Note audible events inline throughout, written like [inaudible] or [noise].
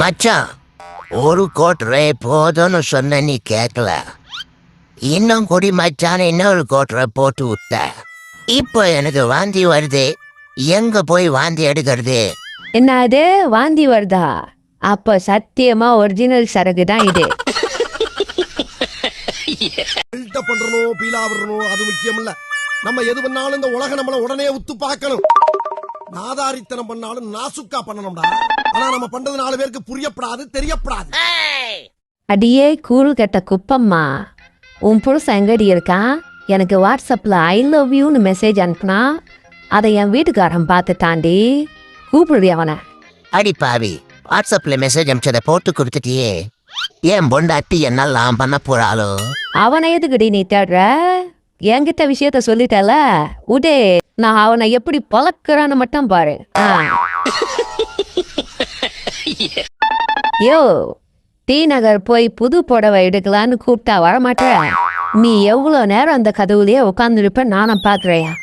மச்சான் ஒரு கோட்டரை போதும்னு சொன்ன நீ கேட்கல இன்னும் குடி மச்சான் இன்னொரு கோட்டரை போட்டு விட்ட இப்போ எனக்கு வாந்தி வருது. எங்க போய் வாந்தி எடுக்கிறது? என்னது வாந்தி வருதா? அப்ப சத்தியமா ஒரிஜினல் சரக்கு தான் இது. பில்டப் பண்றணும் பீலா விடணும் அது முக்கியம் இல்ல நம்ம எது பண்ணாலும் இந்த உலக நம்மள உடனே உத்து பார்க்கணும். நாதாரித்தனம் பண்ணாலும் நாசுக்கா பண்ணணும்டா. ஆனா நம்ம பண்றது நாலு பேருக்கு புரியப்படாது தெரியப்படாது. அடியே கூழ் கெட்ட குப்பம்மா. உன் புருஷன் எங்கடி இருக்கான் எனக்கு வாட்ஸ்அப்ல ஐ லவ் யூன்னு மெசேஜ் அனுப்புனா அதை என் வீட்டுக்காரன் பார்த்து தாண்டி கூப்பிடுடி அவனை. அடி பாவி வாட்ஸ்அப்ல மெசேஜ் அனுப்பிச்சதை போட்டு கொடுத்துட்டியே. ஏன் பொண்டாட்டி என்னெல்லாம் பண்ண போறாளோ? அவனை எதுக்குடி நீ தேடுற? என்கிட்ட விஷயத்த சொல்லிட்டல? உடே நான் அவனை எப்படி பழக்கிறேன்னு மட்டும் பாரு. ஆ. [laughs] யோ டி நகர் போய் புது புடவை எடுக்கலான்னு கூப்பிட்டா வரமாட்டே. நீ எவ்வளோ நேரம் அந்த கதவுலயே உட்காந்துருப்ப நானும் பாக்குறேயா?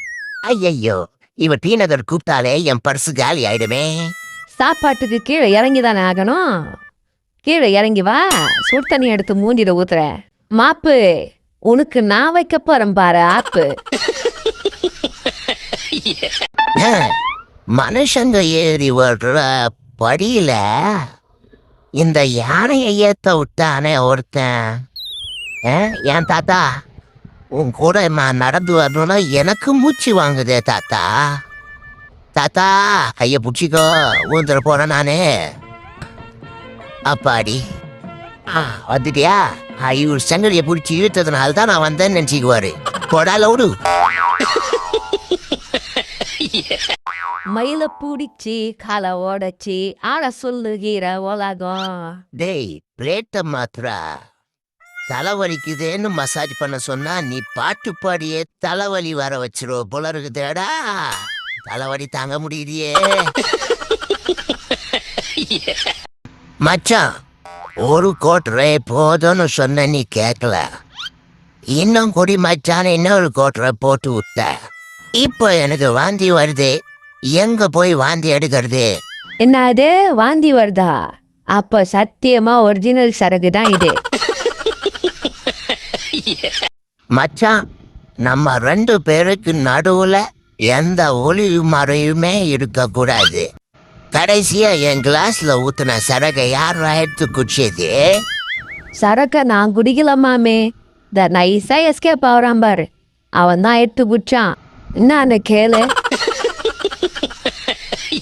ஐயையோ இவ டி நகர் கூப்பிட்டாலே என் பர்சு காலி ஆயிடுமே. சாப்பாட்டுக்கு கீழே இறங்கி தானே ஆகணும்? கீழே இறங்கி வா சுடு தண்ணி எடுத்து மூஞ்சிட ஊத்துற. மாப்பு உனக்கு நான் வைக்க போறேன் பாரு ஆப்பு. [laughs] மனுஷங்க ஏறி வர்ற படியில இந்த யானையை ஏத்த விட்டானே ஒருத்தன். ஆ, ஏன் தாத்தா? உன் கூட நான் நடந்து வரணும்னா எனக்கு மூச்சு வாங்குதே தாத்தா. தாத்தா கைய பிடிச்சிக்கோ. ஊந்துட போறேன் நானே. அப்பாடி. ஆ வந்துட்டியா? ஆ, இவர் சங்கடியை பிடிச்சி இழுத்ததுனால தான் நான் வந்தேன்னு நினச்சிக்குவாரு. போடா லவுடு. மயில பிடிச்சி காலை ஓடச்சி. ஆட சொல்லுகிற உலகம். டேய் பிளேட்ட மாத்திரா தலைவலிக்குதேன்னு மசாஜ் பண்ண சொன்னா நீ பாட்டு பாடியே தலைவலி வர வச்சிருவ போல இருக்குதேடா. தலைவலி தாங்க முடியலையே. மச்சான் ஒரு கோட் ரே போதும்னு சொன்ன நீ கேட்கல இன்னும் குடி மச்சான் இன்னொரு கோட்டரை போட்டு விட்ட இப்போ எனக்கு வாந்தி வருது. எங்க போய் வாந்தி எடுக்கிறது? என்னது? வாந்தி வருதா? அப்ப சத்தியமா ஒரிஜினல் சரக்கு தான் இது. மச்சான் நம்ம ரெண்டு பேருக்கு நடுவுல எந்த ஒளி மறையுமே இருக்கக்கூடாது. கடைசியா என் கிளாஸ்ல ஊத்துன சரகை யார் எடுத்து குடிச்சது? சரக்க நான் குடிக்கலாமாமே இந்த நைஸா எஸ்கேப் ஆகுறான் பாரு. அவன் தான் எடுத்து குடிச்சான். என்ன கேளு.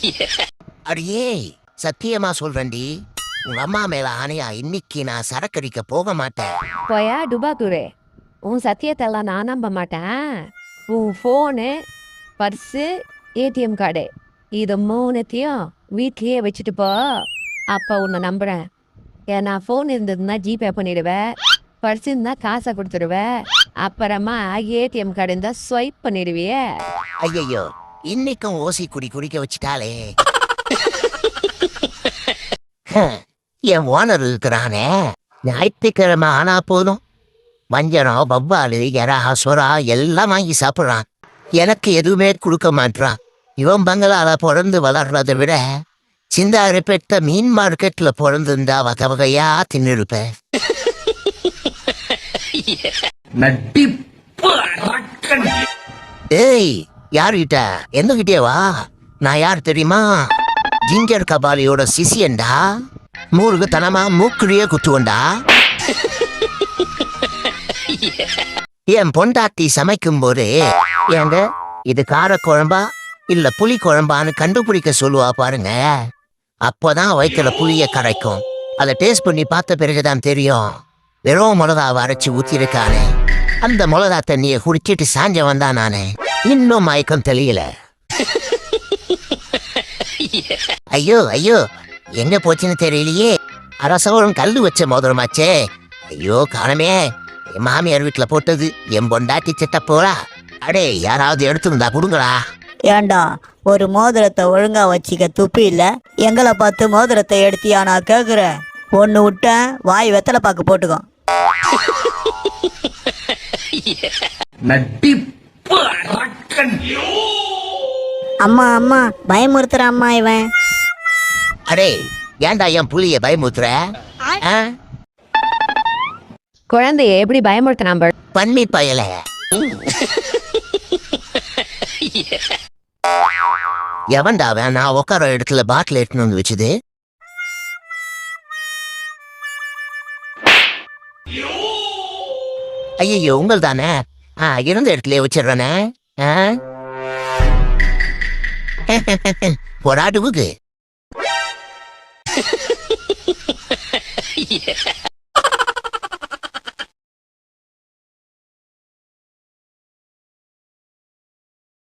[laughs] அடியே சத்தியமா சொல்றேன்டி. உங்க அம்மா மேல ஆணையா இன்னைக்கு நான் சரக்கடிக்க போக மாட்டேன். போயா டுபாக்குரே உன் சத்தியத்தெல்லாம் நான் நம்ப மாட்டேன். உன் ஃபோனு பர்ஸு ஏடிஎம் கார்டு இது மூணுத்தையும் வீட்லயே வச்சுட்டு போ. அப்போ உன்னை நம்புறேன். ஏன்னா ஃபோன் இருந்ததுன்னா ஜிபே பண்ணிடுவேன் பர்ஸ் இருந்தா காசை கொடுத்துடுவேன் அப்புறமா ஏடிஎம் கார்டு இருந்தா ஸ்வைப் பண்ணிடுவியே. ஐயையோ இன்னைக்கும் ஓசி குடி குடிக்க வச்சுட்டாளே. [laughs] ஹம், என் ஓனர் இருக்கிறானே. ஞாயிற்றுக்கிழமை ஆனா போதும். வஞ்சரம் வவ்வாலு எறா சொரா எல்லாம் வாங்கி சாப்பிட்றான். எனக்கு எதுவுமே கொடுக்க மாட்றான். இவன் பங்களால பிறந்து வளர்றதை விட சிந்தாறு பெற்ற மீன் மார்க்கெட்ல பிறந்திருந்தா வகை வகையா தின்னிருப்பேன் [laughs] ஏய் யார்கிட்ட எந்தகிட்டே வா. நான் யார் தெரியுமா? ஜிஞ்சர் கபாலியோட சிசியன்டா. மூருக்கு தனமா மூக்குழியே குத்துவண்டா. என் பொண்டாட்டி சமைக்கும் போது ஏங்க இது கார குழம்பா இல்ல புளி குழம்பான்னு கண்டுபிடிக்க சொல்லுவா பாருங்க. அப்போதான் வயிற்றுல புளிய கரைக்கும். அதை டேஸ்ட் பண்ணி பார்த்த பிறகுதான் தெரியும். வெறும் மிளகாவை அரைச்சி ஊத்திருக்கானே அந்த மிளகா தண்ணியை குடிச்சிட்டு சாஞ்ச வந்தா நானே. இன்னும் மயக்கம் தெரியல [laughs] ஐயோ ஐயோ எங்க போச்சுன்னு தெரியலையே. அரசவரம் கல்லு வச்ச மோதிரமாச்சே. ஐயோ காணமே என் மாமியார் வீட்டுல போட்டது என் பொண்டாட்டி சிட்ட போறா அடே யாராவது எடுத்துருந்தா கொடுங்களா ஏண்டா ஒரு மோதிரத்தை ஒழுங்கா வச்சிக்க துப்பி இல்ல? எங்களை பார்த்து மோதிரத்தை எடுத்தியா நான் கேக்குறேன் ஒன்னு விட்டேன் வாய் வெத்தலை பாக்கு போட்டுக்கோ. [laughs] அம்மா அம்மா பயமுறுத்துற அம்மா இவன். அடே ஏன்டா என் புலிய பயமுத்துற ஆ? குழந்தைய எப்படி பயமுறுத்தினான் பாரு. பன்மி பயல. [laughs] எவன்டா அவன்? நான் உட்கார இடத்துல பாட்டில் எடுத்துன்னு வந்து வச்சது. ஐயோ. உங்கள் தானே ஆ இருந்த இடத்துல வச்சிடுறேனே ஆ? [laughs]